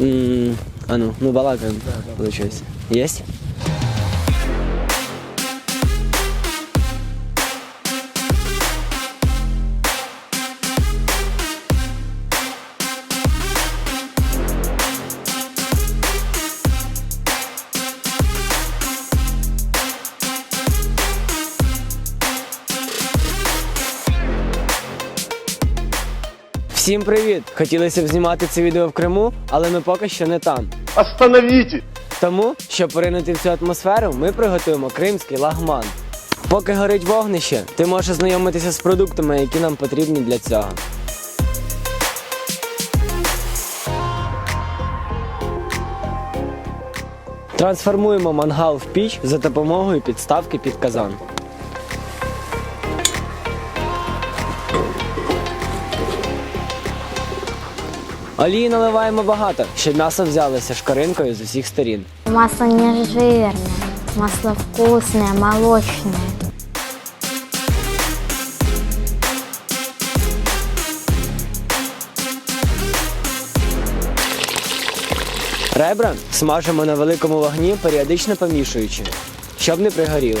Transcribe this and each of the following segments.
М, А ну, ну балакаем, получается. Есть? Всім привіт! Хотілося б знімати це відео в Криму, але ми поки що не там. Остановите! Тому, щоб поринути в цю атмосферу, ми приготуємо кримський лагман. Поки горить вогнище, ти можеш ознайомитися з продуктами, які нам потрібні для цього. Трансформуємо мангал в піч за допомогою підставки під казан. Олії наливаємо багато, щоб м'ясо взялося шкаринкою з усіх сторін. Масло не жирное, масло вкусное, молочное. Ребра смажимо на великому вогні, періодично помішуючи, щоб не пригоріли.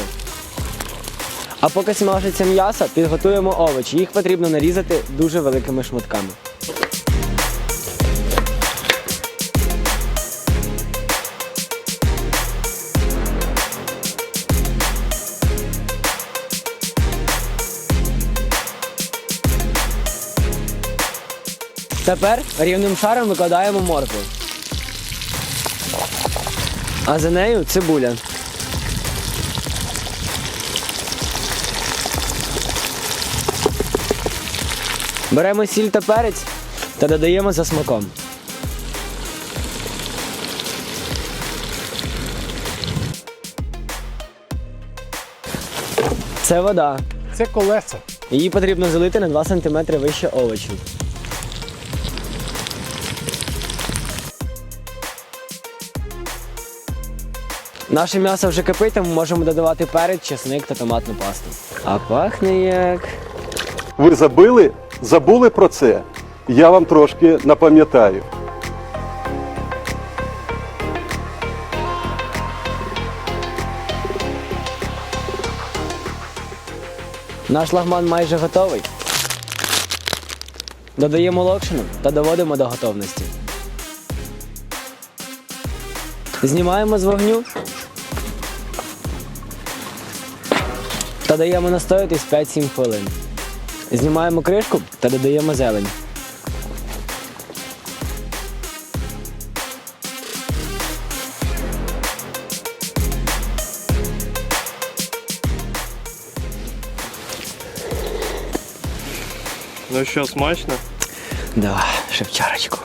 А поки смажиться м'ясо, підготуємо овочі. Їх потрібно нарізати дуже великими шматками. Тепер рівним шаром викладаємо моркву. А за нею цибуля. Беремо сіль та перець та додаємо за смаком. Це вода. Це колеса. Її потрібно залити на 2 см вище овочів. Наше м'ясо вже кипить, тому можемо додавати перець, чесник та томатну пасту. А пахне як. Ви забили? Забули про це? Я вам трошки напам'ятаю. Наш лагман майже готовий. Додаємо локшину та доводимо до готовності. Знімаємо з вогню та даємо настоятись 5-7 хвилин. Знімаємо кришку та додаємо зелень. Ну що, смачно? Давай, шевчарочку.